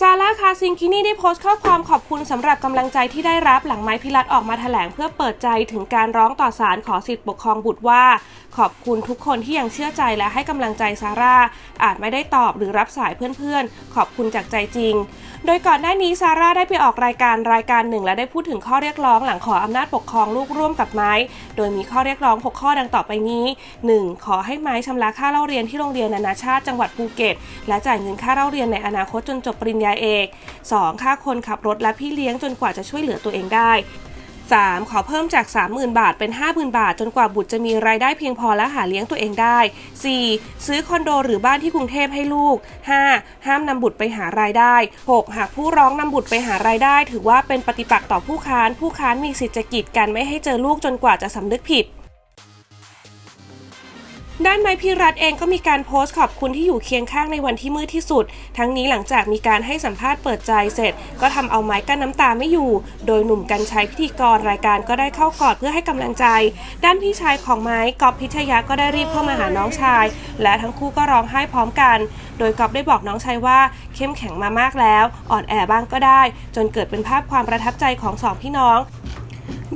ซาร่าคาซิงคินี่ได้โพสต์ข้อความขอบคุณสำหรับกำลังใจที่ได้รับหลังไม้พิรัตออกมาแถลงเพื่อเปิดใจถึงการร้องต่อศาลขอสิทธิปกครองบุตรว่า ขอบคุณทุกคนที่ยังเชื่อใจและให้กำลังใจซาร่าอาจไม่ได้ตอบหรือรับสายเพื่อนๆ ขอบคุณจากใจจริง โดยก่อนหน้านี้ซาร่าได้ไปออกรายการรายการหนึ่ง และได้พูดถึงข้อเรียกร้องหลังขออำนาจปกครองลูกร่วมกับไม้ โดยมีข้อเรียกร้อง 6 ข้อดังต่อไปนี้ 1. ขอให้ไม้ชำระค่าเล่าเรียนที่โรงเรียนนานาชาติจังหวัดภูเก็ต และจ่ายเงินค่าเล่าเรียนในอนาคตจนจบปริญญาเอก 2. ค่าคนขับรถและพี่เลี้ยงจนกว่าจะช่วยเหลือตัวเองได้ 3. ขอเพิ่มจาก 30,000 บาทเป็น 50,000 บาท จนกว่าบุตรจะมีรายได้เพียงพอและหาเลี้ยงตัวเองได้ 4. ซื้อคอนโดหรือบ้านที่กรุงเทพให้ลูก 5. ห้ามนำบุตรไปหารายได้ 6. หากผู้ร้องนำบุตรไปหารายได้ ถือว่าเป็นปฏิปักษ์ต่อผู้ค้าน ผู้ค้านมีสิทธิจะกีดกันไม่ให้เจอลูกจนกว่าจะสำนึกผิด ด้านไมพิรัตเองก็มีการโพสต์ขอบคุณที่อยู่เคียงข้างในวันที่มืดที่สุด ทั้งนี้หลังจากมีการให้สัมภาษณ์เปิดใจเสร็จ ก็ทำเอาไม้กั้นน้ำตาไม่อยู่ โดยหนุ่มกันชัยพิธีกรรายการก็ได้เข้ากอดเพื่อให้กำลังใจ ด้านพี่ชายของไม้กอบพิชยะก็ได้รีบเข้ามาหาน้องชาย และทั้งคู่ก็ร้องไห้พร้อมกัน โดยกอบได้บอกน้องชายว่า เข้มแข็งมามากแล้ว อ่อนแอบ้างก็ได้ จนเกิดเป็นภาพความประทับใจของสองพี่น้อง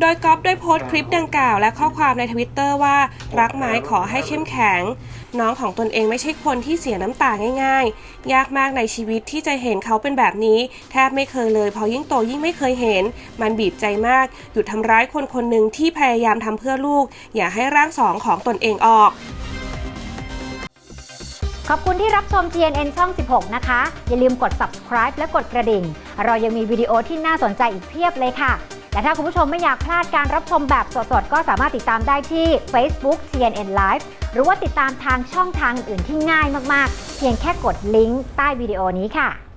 โดยก๊อฟได้โพสต์คลิปดังกล่าวและข้อความในทวิตเตอร์ว่า รักไม้ขอให้เข้มแข็ง น้องของตนเองไม่ใช่คนที่เสียน้ำตาง่าย ๆ ยากมากในชีวิตที่จะเห็นเขาเป็นแบบนี้ แทบไม่เคยเลยพอยิ่งโตยิ่งไม่เคยเห็น มันบีบใจมาก หยุดทำร้ายคนคนหนึ่งที่พยายามทำเพื่อลูก อย่าให้ร่างสองของตนเองออก ขอบคุณที่รับชม TNN ช่อง 16 นะคะ อย่าลืมกด subscribe และกดกระดิ่ง เรายังมีวิดีโอที่น่าสนใจอีกเพียบเลยค่ะ และถ้าคุณผู้ชมไม่อยากพลาดการรับชมแบบสดๆ ก็สามารถติดตามได้ที่ Facebook TNN Live หรือว่าติดตามทางช่องทางอื่นที่ง่ายมากๆ เพียงแค่กดลิงก์ใต้วิดีโอนี้ค่ะ